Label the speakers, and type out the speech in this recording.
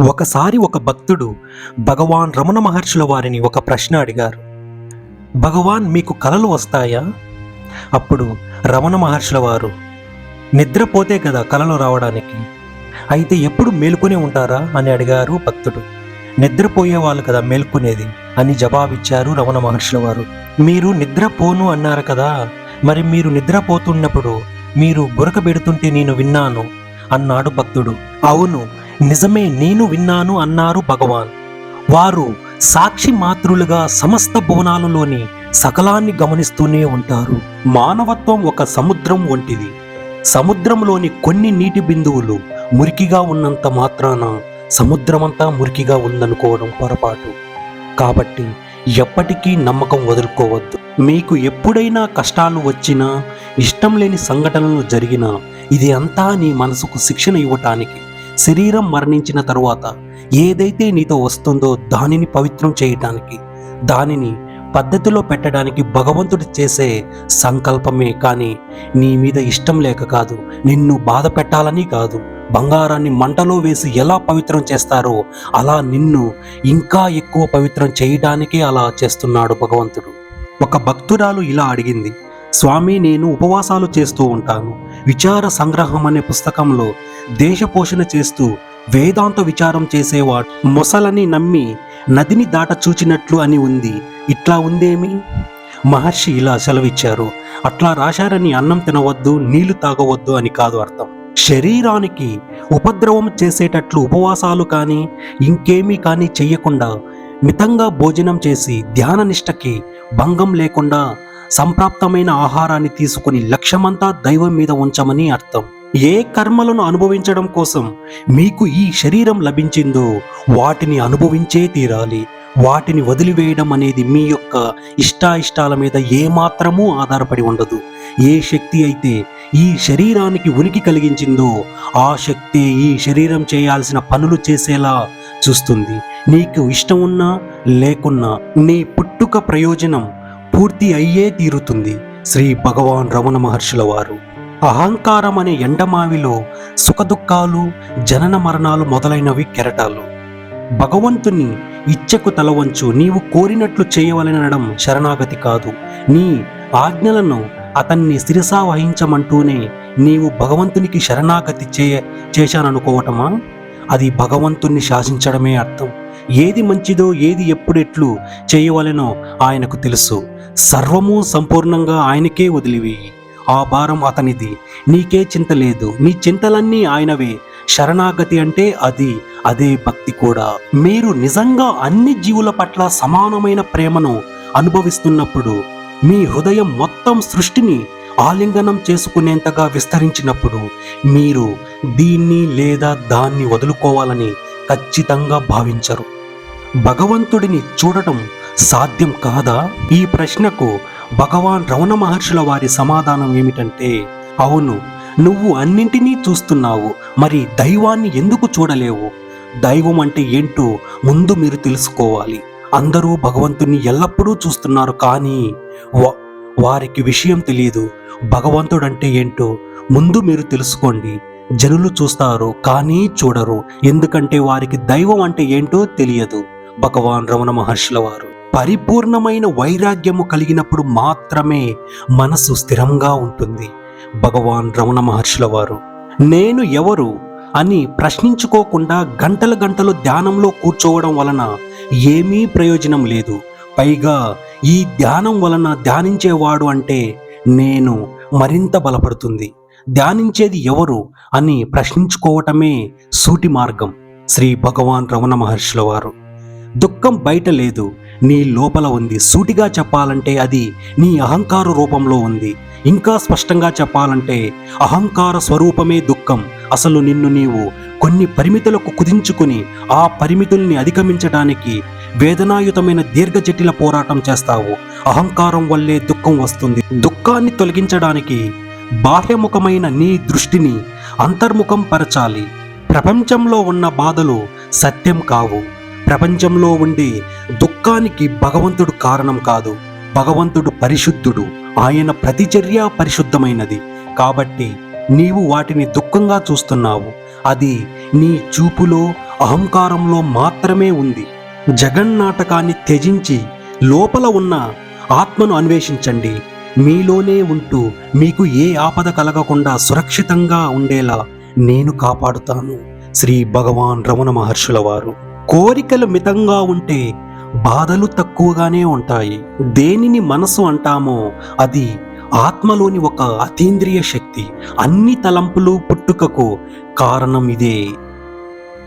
Speaker 1: ఒకసారి ఒక భక్తుడు భగవాన్ రమణ మహర్షుల వారిని ఒక ప్రశ్న అడిగారు. భగవాన్ మీకు కలలు వస్తాయా? అప్పుడు రమణ మహర్షుల వారు నిద్రపోతే కదా కలలు రావడానికి. అయితే ఎప్పుడు మేలుకునే ఉంటారా? అని అడిగారు భక్తుడు. నిద్రపోయే వాళ్ళు కదా మేల్కొనేది? అని జవాబిచ్చారు రమణ మహర్షుల వారు. మీరు నిద్రపోను అన్నారు కదా మరి మీరు నిద్రపోతున్నప్పుడు మీరు గురక పెడుతుంటే నేను విన్నాను అన్నాడు భక్తుడు. అవును నిజమే నేను విన్నాను అన్నారు భగవాన్. వారు సాక్షి మాతృలుగా సమస్త భువనాలలోని సకలాన్ని గమనిస్తూనే ఉంటారు. మానవత్వం ఒక సముద్రం వంటిది. సముద్రంలోని కొన్ని నీటి బిందువులు మురికిగా ఉన్నంత మాత్రాన సముద్రమంతా మురికిగా ఉందనుకోవడం పొరపాటు. కాబట్టి ఎప్పటికీ నమ్మకం వదులుకోవద్దు. మీకు ఎప్పుడైనా కష్టాలు వచ్చినా ఇష్టం లేని సంఘటనలు జరిగినా ఇది అంతా నీ మనసుకు శిక్షణ ఇవ్వటానికి. శరీరం మరణించిన తరువాత ఏదైతే నీతో వస్తుందో దానిని పవిత్రం చేయటానికి దానిని పద్ధతిలో పెట్టడానికి భగవంతుడు చేసే సంకల్పమే కానీ నీ మీద ఇష్టం లేక కాదు నిన్ను బాధ పెట్టాలని కాదు బంగారాన్ని మంటలో వేసి ఎలా పవిత్రం చేస్తారో అలా నిన్ను ఇంకా ఎక్కువ పవిత్రం చేయడానికే అలా చేస్తున్నాడు భగవంతుడు. ఒక భక్తురాలు ఇలా అడిగింది స్వామి నేను ఉపవాసాలు చేస్తూ ఉంటాను. విచార సంగ్రహం అనే పుస్తకంలో దేశ పోషణ చేస్తూ వేదాంత విచారం చేసేవాడు మొసలని నమ్మి నదిని దాట చూచినట్లు అని ఉంది. ఇట్లా ఉందేమి? మహర్షి ఇలా సెలవిచ్చారు. అట్లా రాశారని అన్నం తినవద్దు నీళ్ళు తాగవద్దు అని కాదు అర్థం. శరీరానికి ఉపద్రవం చేసేటట్లు ఉపవాసాలు కానీ ఇంకేమీ కానీ చెయ్యకుండా మితంగా భోజనం చేసి ధ్యాన నిష్టకి భంగం లేకుండా సంప్రాప్తమైన ఆహారాన్ని తీసుకుని లక్ష్యమంతా దైవం మీద ఉంచమని అర్థం. ఏ కర్మలను అనుభవించడం కోసం మీకు ఈ శరీరం లభించిందో వాటిని అనుభవించే తీరాలి. వాటిని వదిలివేయడం అనేది మీ యొక్క ఇష్టాయిష్టాల మీద ఏమాత్రమూ ఆధారపడి ఉండదు. ఏ శక్తి అయితే ఈ శరీరానికి ఉనికి కలిగించిందో ఆ శక్తి ఈ శరీరం చేయాల్సిన పనులు చేసేలా చూస్తుంది. నీకు ఇష్టం ఉన్నా లేకున్నా నీ పుట్టుక ప్రయోజనం పూర్తి అయ్యే తీరుతుంది. శ్రీ భగవాన్ రమణ మహర్షుల వారు. అహంకారం అనే ఎండమావిలో సుఖదుఖాలు జనన మరణాలు మొదలైనవి కెరటాలు. భగవంతుని ఇచ్చకు తలవంచు నీవు కోరినట్లు చేయవలనడం శరణాగతి కాదు. నీ ఆజ్ఞలను అతన్ని శిరసా వహించమంటూనే నీవు భగవంతునికి శరణాగతి చేయ చేశాననుకోవటమా? అది భగవంతుణ్ణి శాసించడమే అర్థం. ఏది మంచిదో ఏది ఎప్పుడెట్లు చేయవలెనో ఆయనకు తెలుసు. సర్వము సంపూర్ణంగా ఆయనకే వదిలివేయి. ఆ భారం అతనిది. నీకే చింత లేదు. నీ చింతలన్నీ ఆయనవే. శరణాగతి అంటే అది. అదే భక్తి కూడా. మీరు నిజంగా అన్ని జీవుల పట్ల సమానమైన ప్రేమను అనుభవిస్తున్నప్పుడు మీ హృదయం మొత్తం సృష్టిని ఆలింగనం చేసుకునేంతగా విస్తరించినప్పుడు మీరు దీన్ని లేదా దాన్ని వదులుకోవాలని ఖచ్చితంగా భావించరు. భగవంతుడిని చూడటం సాధ్యం కాదా? ఈ ప్రశ్నకు భగవాన్ రమణ మహర్షుల వారి సమాధానం ఏమిటంటే అవును నువ్వు అన్నింటినీ చూస్తున్నావు మరి దైవాన్ని ఎందుకు చూడలేవు? దైవం అంటే ఏంటో ముందు మీరు తెలుసుకోవాలి. అందరూ భగవంతుని ఎల్లప్పుడూ చూస్తున్నారు కానీ వారికి విషయం తెలియదు భగవంతుడంటే ఏంటో ముందు మీరు తెలుసుకోండి. జనులు చూస్తారు కానీ చూడరు. ఎందుకంటే వారికి దైవం అంటే ఏంటో తెలియదు. భగవాన్ రమణ మహర్షుల వారు. పరిపూర్ణమైన వైరాగ్యము కలిగినప్పుడు మాత్రమే మనసు స్థిరంగా ఉంటుంది. భగవాన్ రమణ మహర్షుల వారు నేను ఎవరు? అని ప్రశ్నించుకోకుండా గంటల గంటలు ధ్యానంలో కూర్చోవడం వలన ఏమీ ప్రయోజనం లేదు. పైగా ఈ ధ్యానం వలన ధ్యానించేవాడు అంటే నేను మరింత బలపడుతుంది. ధ్యానించేది ఎవరు అని ప్రశ్నించుకోవటమే సూటి మార్గం. శ్రీ భగవాన్ రమణ మహర్షుల వారు దుఃఖం బయట లేదు. నీ లోపల ఉంది. సూటిగా చెప్పాలంటే అది నీ అహంకార రూపంలో ఉంది. ఇంకా స్పష్టంగా చెప్పాలంటే అహంకార స్వరూపమే దుఃఖం. అసలు నిన్ను నీవు కొన్ని పరిమితులకు కుదించుకుని ఆ పరిమితుల్ని అధిగమించడానికి వేదనాయుతమైన దీర్ఘ జటిల పోరాటం చేస్తావు. అహంకారం వల్లే దుఃఖం వస్తుంది. దుఃఖాన్ని తొలగించడానికి బాహ్యముఖమైన నీ దృష్టిని అంతర్ముఖం పరచాలి. ప్రపంచంలో ఉన్న బాధలు సత్యం కావు. ప్రపంచంలో ఉండే దుఃఖానికి భగవంతుడు కారణం కాదు. భగవంతుడు పరిశుద్ధుడు. ఆయన ప్రతిచర్య పరిశుద్ధమైనది. కాబట్టి నీవు వాటిని దుఃఖంగా చూస్తున్నావు. అది నీ చూపులో అహంకారంలో మాత్రమే ఉంది. జగన్నాటకాన్ని త్యజించి లోపల ఉన్న ఆత్మను అన్వేషించండి. మీలోనే ఉంటూ మీకు ఏ ఆపద కలగకుండా సురక్షితంగా ఉండేలా నేను కాపాడుతాను. శ్రీ భగవాన్ రమణ మహర్షుల వారు. కోరికలు మితంగా ఉంటే బాధలు తక్కువగానే ఉంటాయి. దేనిని మనసు అంటామో అది ఆత్మలోని ఒక అతీంద్రియ శక్తి. అన్ని తలంపులు పుట్టుకకు కారణం ఇదే.